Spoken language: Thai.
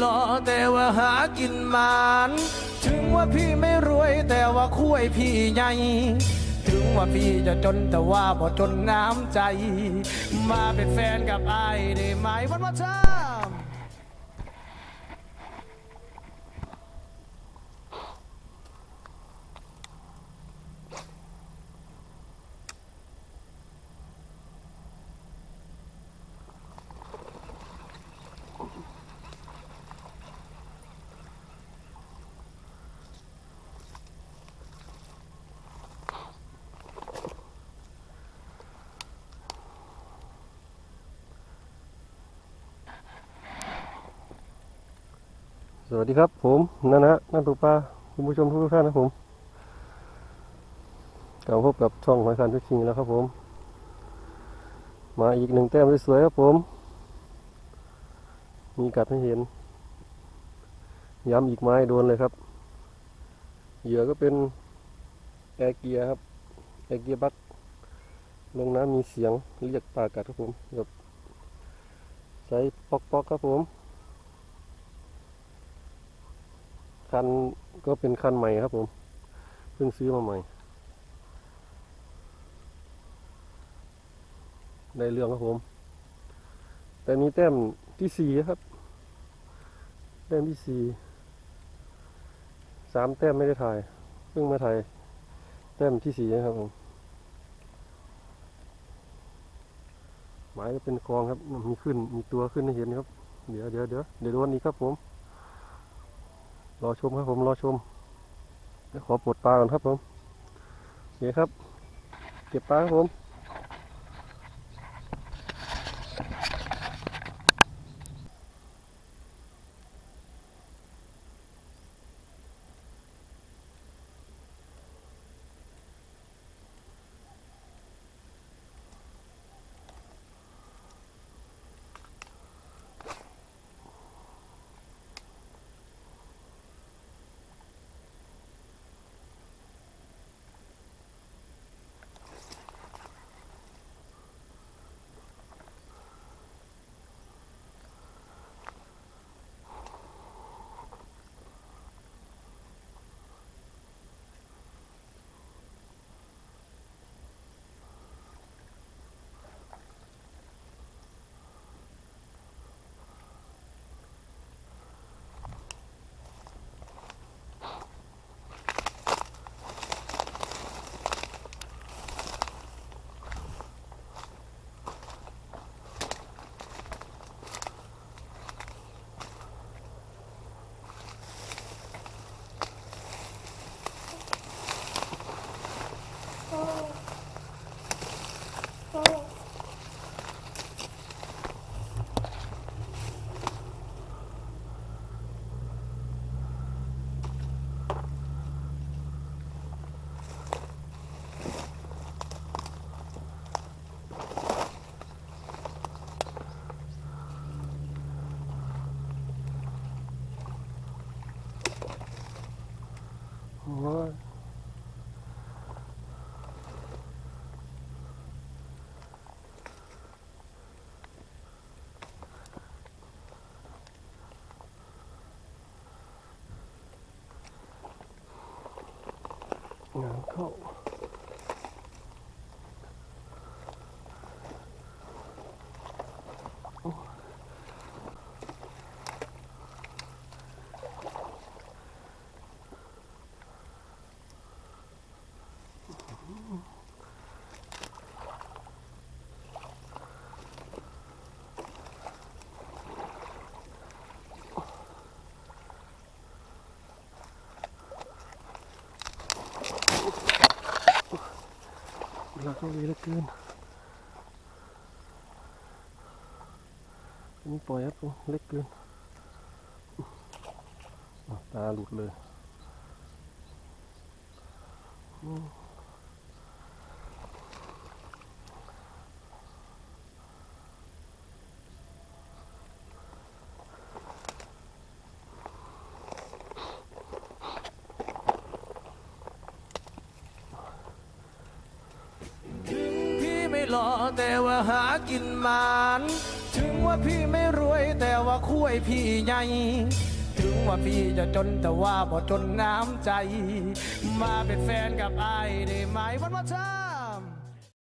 หล่อแต่ว่าหากินมานถึงว่าพี่ไม่รวยแต่ว่าคุยพี่ใหญ่ถึงว่าพี่จะจนแต่ว่าบ่จนน้ำใจ มาเป็นแฟนกับไอ้ได้ไหมวันว่าชา สวัสดีครับ ผมนันนะนันตุปาคุณผู้ชมทุกท่านนะผมกลับพบกับช่องหอยคันทุกชิงแล้วครับผม มาอีกหนึ่งแต้มสวยๆครับผม มีกัดให้เห็น ย้ำอีกไม้โดนเลยครับ เหยื่อก็เป็นแอร์เกียร์ครับ แอร์เกียร์บักลงน้ำมีเสียงเรียกปลากัดครับผมกับใช้ปอกๆครับผม คันก็เป็นคันใหม่ครับผม เพิ่งซื้อมาใหม่ ได้เรื่องครับผม แต่มีแต้มที่สี่ครับ แต้มที่สี่สามแต้มไม่ได้ถ่าย เพิ่งมาถ่าย แต้มที่สี่นะครับผมหมายก็เป็นคลองครับ มีขึ้น มีตัวขึ้นให้เห็นครับ เดี๋ยวเดี๋ยวเดี๋ยวเดี๋ยวโดนอีกครับผม รอชมครับผมรอชมเดี๋ยวขอปลดปลาก่อนครับผมโอเคครับ เก็บปลาครับผม โอ้ย งานเข้าเวลาเข้าเลยเหลือเกินอันนี่ปล่อยครับผมเล็กเกินอะตาหลุดเลยอืม ถึงพี่ไม่ หล่อแต่ว่าหากินมานถึงว่าพี่ไม่รวยแต่ว่าคุยพี่ใหญ่ถึงว่าพี่จะจนแต่ว่าบ่จนน้ำใจ มาเป็นแฟนกับไอ้ได้ไหมวันว่าเธอ